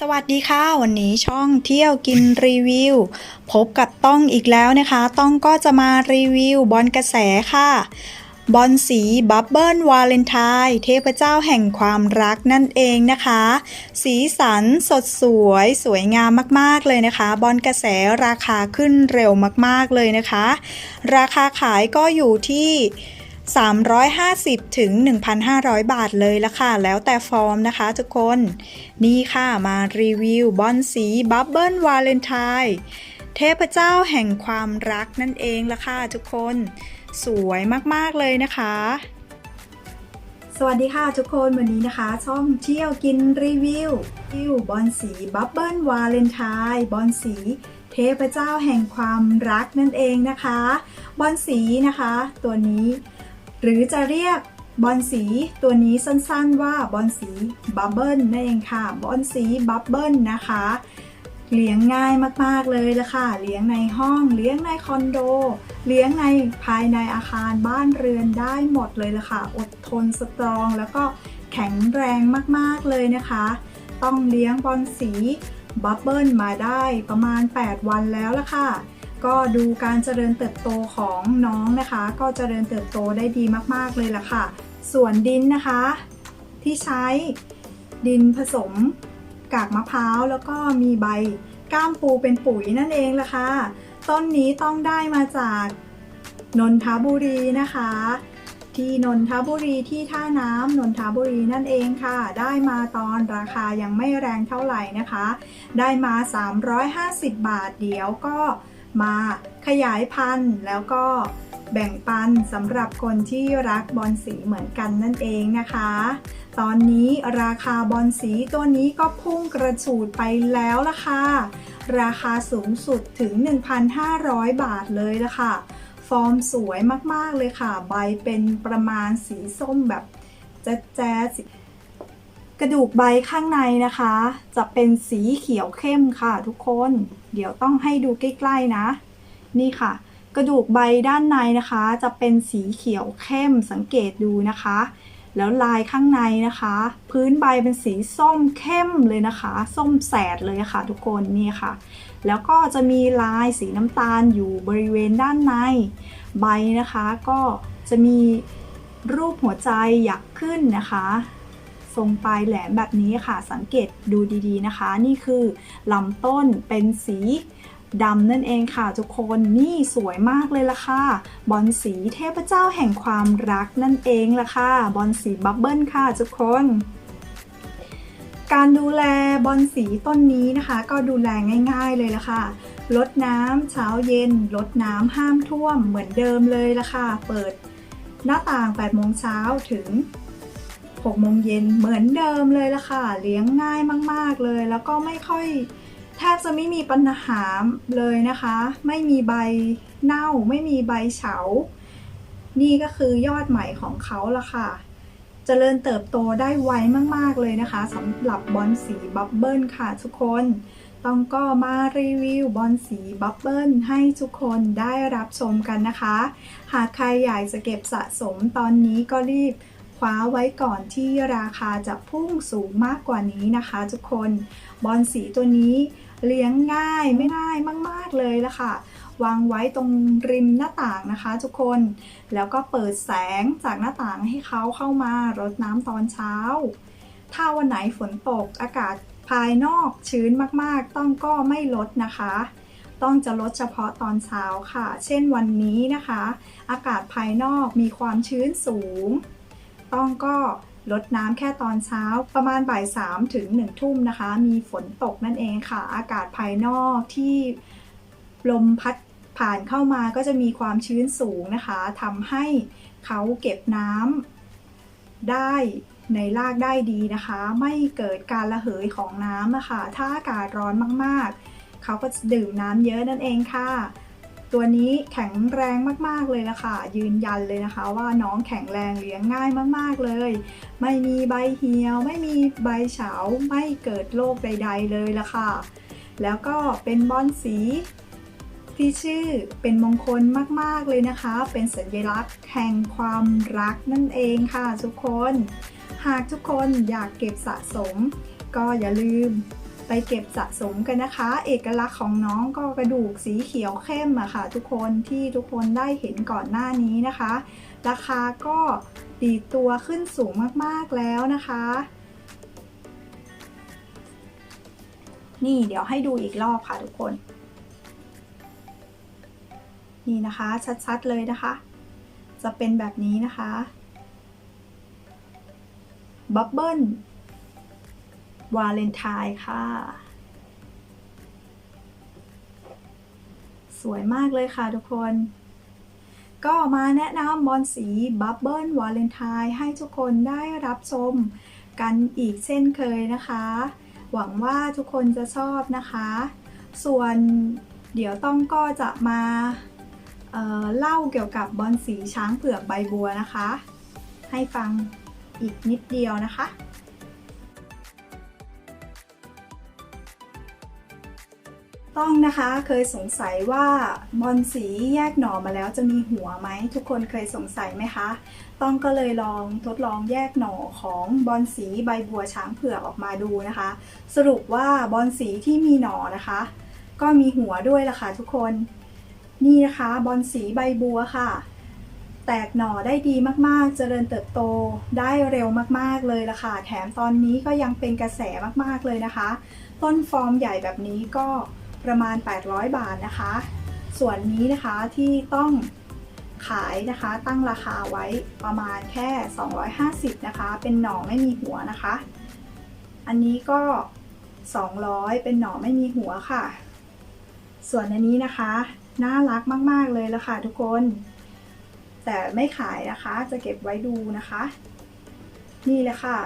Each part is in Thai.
สวัสดีค่ะ วันนี้ช่องเที่ยวกินรีวิว พบกับต้องอีกแล้วนะคะ ต้องก็จะมารีวิวบอลกระแสค่ะ บอลสีบับเบิลวาเลนไทน์เทพเจ้าแห่งความรักนั่นเองนะคะ สีสันสดสวยสวยงามมากๆเลยนะคะ บอลกระแสราคาขึ้นเร็วมากๆเลยนะคะ ราคาขายก็อยู่ที่ 350 ถึง 1,500 บาทเลยละค่ะ แล้วแต่ฟอร์มนะคะทุกคน นี่ค่ะมารีวิวบอลสีบับเบิลวาเลนไทน์เทพเจ้าแห่งความรักนั่นเองละค่ะทุกคน สวยมาก ๆ เลยนะคะ สวัสดีค่ะทุกคนวันนี้นะคะช่องเที่ยวกินรีวิวรีวิวบอลสีบับเบิลวาเลนไทน์บอลสีเทพเจ้าแห่งความรักนั่นเองนะคะ บอลสีนะคะ ตัวนี้ หรือจะเรียกบอลสีตัวนี้สั้นๆว่าบอลสีบับเบิลนั่นเองค่ะ บอลสีบับเบิลนะคะ เลี้ยงง่ายมากๆเลยละค่ะ เลี้ยงในห้อง เลี้ยงในคอนโด เลี้ยงในภายในอาคารบ้านเรือนได้หมดเลยละค่ะ อดทนสตรอง แล้วก็แข็งแรงมากๆเลยนะคะ ต้องเลี้ยงบอลสีบับเบิลมาได้ประมาณ 8 วันแล้วละค่ะ ก็ดูการเจริญเติบโตของน้องนะคะ ก็เจริญเติบโตได้ดีมากๆเลยล่ะค่ะ ส่วนดินนะคะ ที่ใช้ดินผสมกากมะพร้าวแล้วก็มีใบก้ามปูเป็นปุ๋ยนั่นเองล่ะค่ะ ต้นนี้ต้องได้มาจากนนทบุรีนะคะ ที่นนทบุรีที่ท่าน้ำนนทบุรีนั่นเองค่ะ ได้มาตอนราคายังไม่แรงเท่าไหร่นะคะ ได้มา 350 บาทเดี๋ยวก็ มาขยายพันธุ์แล้วก็แบ่งปันสำหรับคนที่รักบอลสีเหมือนกันนั่นเองนะคะ ตอนนี้ราคาบอลสีตัวนี้ก็พุ่งกระฉูดไปแล้วล่ะค่ะ ราคาสูงสุดถึง 1,500 บาทเลยละค่ะ ฟอร์มสวยมากๆเลยค่ะ ใบเป็นประมาณสีส้มแบบแจ๊ดๆ กระดูกใบข้างในนะคะ จะเป็นสีเขียวเข้มค่ะทุกคน เดี๋ยวต้องให้ดูใกล้ๆนะ นี่ค่ะ กระดูกใบด้านในนะคะ จะเป็นสีเขียวเข้มสังเกตดูนะคะ แล้วลายข้างในนะคะ พื้นใบเป็นสีส้มเข้มเลยนะคะ ส้มแสดเลยค่ะ ทุกคนนี่ค่ะ แล้วก็จะมีลายสีน้ำตาลอยู่บริเวณด้านใน ใบนะคะ ก็จะมีรูปหัวใจหยักขึ้นนะคะ ทรงปลายแหลมแบบนี้ค่ะ สังเกตดูดีๆนะคะ นี่คือลำต้นเป็นสีดำนั่นเองค่ะทุกคนนี่สวยมากเลยล่ะค่ะ บอลสีเทพเจ้าแห่งความรักนั่นเองล่ะค่ะ บอลสีบับเบิลค่ะทุกคน การดูแลบอลสีต้นนี้นะคะ ก็ดูแลง่าย ๆเลยล่ะค่ะลดน้ำเช้าเย็นลดน้ำห้ามท่วมเหมือนเดิมเลยล่ะค่ะ เปิดหน้าต่าง8โมงเช้าถึง 6โมงเย็นเหมือนเดิมเลยละค่ะ เลี้ยงง่ายมาก ๆเลย แล้วก็ไม่ค่อยแทบจะไม่มีปัญหาเลยนะคะ ไม่มีใบเน่า ไม่มีใบเฉา นี่ก็คือยอดใหม่ของเขาละค่ะเจริญเติบโตได้ไวมาก ๆ เลยนะคะสำหรับบอลสีบับเบิลค่ะทุกคน ต้องก็มารีวิวบอลสีบับเบิลให้ทุกคนได้รับชมกันนะคะ หากใครอยากจะเก็บสะสมตอนนี้ก็รีบ คว้าไว้ก่อนที่ราคาจะพุ่งสูงมากกว่านี้นะคะทุกคนบอลสีตัวนี้เลี้ยงง่ายไม่ง่ายมาก ๆ เลยละค่ะ วางไว้ตรงริมหน้าต่างนะคะทุกคน แล้วก็เปิดแสงจากหน้าต่างให้เขาเข้ามารดน้ำตอนเช้า ถ้าวันไหนฝนตกอากาศภายนอกชื้นมากๆ ต้องก็ไม่ลดนะคะ ต้องจะลดเฉพาะตอนเช้าค่ะ เช่นวันนี้นะคะ อากาศภายนอกมีความชื้นสูง ต้องก็ลดน้ำแค่ตอนเช้าประมาณบ่ายสามถึงหนึ่งทุ่มนะคะ มีฝนตกนั่นเองค่ะ อากาศภายนอกที่ลมพัดผ่านเข้ามาก็จะมีความชื้นสูงนะคะทำให้เขาเก็บน้ำได้ในรากได้ดีนะคะ ไม่เกิดการระเหยของน้ำนะคะถ้าอากาศร้อนมากๆ เขาก็ดื่มน้ำเยอะนั่นเองค่ะ ตัวนี้แข็งแรงมากๆเลยละค่ะยืนยันเลยนะคะ ว่าน้องแข็งแรงเลี้ยงง่ายมากๆเลย ไม่มีใบเหี่ยว ไม่มีใบเฉาไม่เกิดโรคใด ๆ เลยละค่ะ แล้วก็เป็นบอนสีที่ชื่อเป็นมงคลมากๆเลยนะคะ เป็นสัญลักษณ์แห่งความรักนั่นเองค่ะทุกคน หากทุกคนอยากเก็บสะสม ก็อย่าลืม ไปเก็บสะสมกันนะคะ เอกลักษณ์ของน้องก็กระดูกสีเขียวเข้มอะค่ะ ทุกคนที่ทุกคนได้เห็นก่อนหน้านี้นะคะ ราคาก็ดีตัวขึ้นสูงมากๆแล้วนะคะ นี่เดี๋ยวให้ดูอีกรอบค่ะทุกคน นี่นะคะ ชัดๆเลยนะคะ จะเป็นแบบนี้นะคะบับเบิ้ล วาเลนไทน์ค่ะ สวยมากเลยค่ะทุกคน ก็มาแนะนำบอลสีบับเบิ้ลวาเลนไทน์ให้ทุกคนได้รับชมกันอีกเช่นเคยนะคะ หวังว่าทุกคนจะชอบนะคะ ส่วนเดี๋ยวต้องก็จะมาเเล่าเกี่ยวกับบอลสีช้างเผือกใบบัวนะคะ ให้ฟังอีกนิดเดียวนะคะ ต้องนะคะเคยสงสัยว่าบอลสีแยกหน่อมาแล้วจะมีหัวไหม ทุกคนเคยสงสัยไหมคะ ต้องก็เลยลองทดลองแยกหน่อของบอลสีใบบัวช้างเผือกออกมาดูนะคะ สรุปว่าบอลสีที่มีหน่อนะคะ ก็มีหัวด้วยล่ะค่ะทุกคนนี่นะคะบอลสีใบบัวค่ะ แตกหน่อได้ดีมากๆ เจริญเติบโตได้เร็วมากๆเลยล่ะค่ะ แถมตอนนี้ก็ยังเป็นกระแสมากๆเลยนะคะ ต้นฟอร์มใหญ่แบบนี้ก็ ประมาณ 800 บาทนะคะ ส่วนนี้นะคะที่ต้องขายนะคะตั้งราคาไว้ประมาณแค่ 250 นะคะ เป็นหน่อไม่มีหัวนะคะ อันนี้ก็ 200 เป็นหน่อไม่มีหัวค่ะ ส่วนอันนี้นะคะน่ารักมาก ๆ เลยละค่ะทุกคน แต่ไม่ขายนะคะจะเก็บไว้ดูนะคะ นี่เลยค่ะ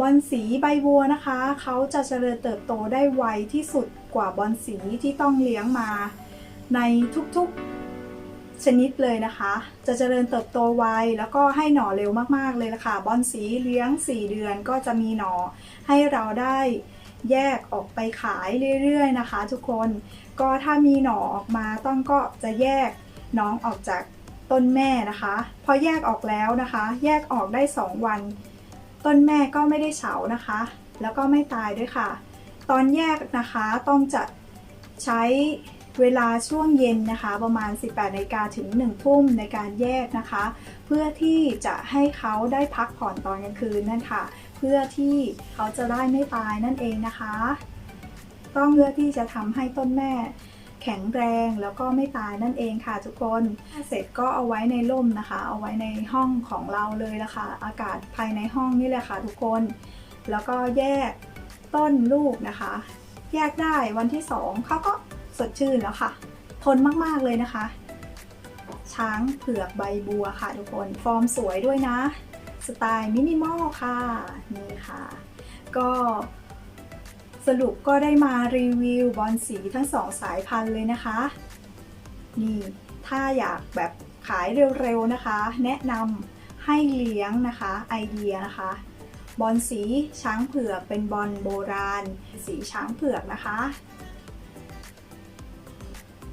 บอลสีใบบัวนะคะ เขาจะเจริญเติบโตได้ไวที่สุดกว่าบอลสีที่ต้องเลี้ยงมา ในทุกๆชนิดเลยนะคะ จะเจริญเติบโตไวแล้วก็ให้หน่อเร็วมากๆเลยละค่ะบอลสีเลี้ยง 4 เดือนก็จะมีหน่อให้เราได้แยกออกไปขายเรื่อยๆนะคะ ทุกคนก็ถ้ามีหน่อออกมาต้องก็จะแยกน้องออกจากต้นแม่นะคะ พอแยกออกแล้วนะคะ แยกออกได้ 2 วัน ต้นแม่ก็ไม่ได้เฉานะคะ แล้วก็ไม่ตายด้วยค่ะ ตอนแยกนะคะต้องจะใช้เวลาช่วงเย็นนะคะ ประมาณ 18นาฬิกาถึง 1 ทุ่มในการแยกนะคะ เพื่อที่จะให้เขาได้พักผ่อนตอนกลางคืนนั่นค่ะ เพื่อที่เขาจะได้ไม่ตายนั่นเองนะคะ ต้องเพื่อที่จะทำให้ต้นแม่ แข็งแรงแล้วก็ไม่ตายนั่นเองค่ะทุกคนเสร็จก็เอาไว้ในร่มนะคะ เอาไว้ในห้องของเราเลยละค่ะ อากาศภายในห้องนี่แหละค่ะทุกคน แล้วก็แยกต้นลูกนะคะ แยกได้วันที่สองเขาก็สดชื่นแล้วค่ะ ทนมากๆเลยนะคะ ช้างเผือกใบบัวค่ะทุกคนฟอร์มสวยด้วยนะ สไตล์มินิมอลค่ะ นี่ค่ะ ก็ สรุปก็ได้มารีวิวบอลสีทั้งสองสายพันธุ์เลยนะคะ นี่ถ้าอยากแบบขายเร็วๆนะคะ แนะนำให้เลี้ยงนะคะไอเดียนะคะ บอลสีช้างเผือกเป็นบอลโบราณ สีช้างเผือกนะคะ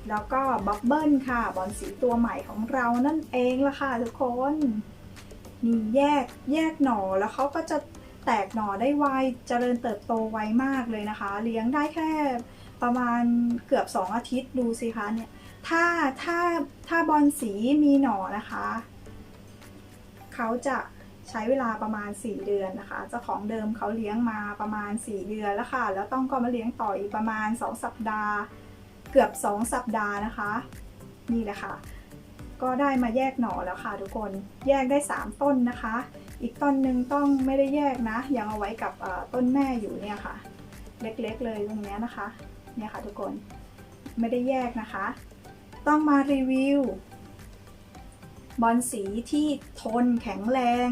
แล้วก็บับเบิลค่ะบอลสีตัวใหม่ของเรานั่นเองละค่ะทุกคนนี่แยกแยกหน่อแล้วเขาก็จะ แตกหน่อได้ไวเจริญเติบโตไวมากเลยนะคะ เลี้ยงได้แค่ประมาณเกือบ 2 อาทิตย์ดูสิคะเนี่ยถ้าถ้าถ้าบอลสีมีหน่อนะคะเขาจะใช้เวลาประมาณ 4 เดือนนะคะ เจ้าของเดิมเขาเลี้ยงมาประมาณ 4 เดือนแล้วค่ะ แล้วต้องก็มาเลี้ยงต่ออีกประมาณ 2 สัปดาห์ เกือบ 2 สัปดาห์นะคะ นี่แหละค่ะ ก็ได้มาแยกหน่อแล้วค่ะทุกคน แยกได้ 3 ต้นนะคะ อีกต้นหนึ่งต้องไม่ได้แยกนะ ยังเอาไว้กับต้นแม่อยู่เนี่ยค่ะ เล็กๆเลยตรงนี้นะคะเนี่ยค่ะทุกคนไม่ได้แยกนะคะ ต้องมารีวิวบอลสีที่ทนแข็งแรง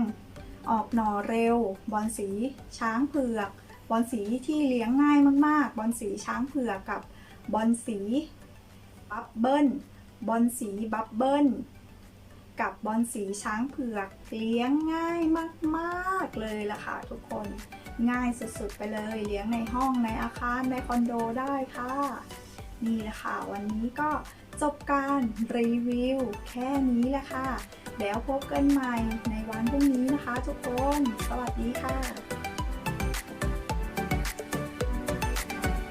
ออกหน่อเร็ว บอลสีช้างเผือก บอลสีที่เลี้ยงง่ายมากๆ บอลสีช้างเผือกกับบอลสีบับเบิ้ลบอลสีบับเบิ้ล กับบอลสีช้างเผือก เลี้ยงง่ายมากๆเลยล่ะค่ะทุกคนง่ายสุดๆไปเลยเลี้ยงในห้องในอาคารในคอนโดได้ค่ะ นี่แหละค่ะ วันนี้ก็จบการรีวิวแค่นี้แหละค่ะ แล้วพบกันใหม่ในวันพรุ่งนี้นะคะทุกคน สวัสดีค่ะ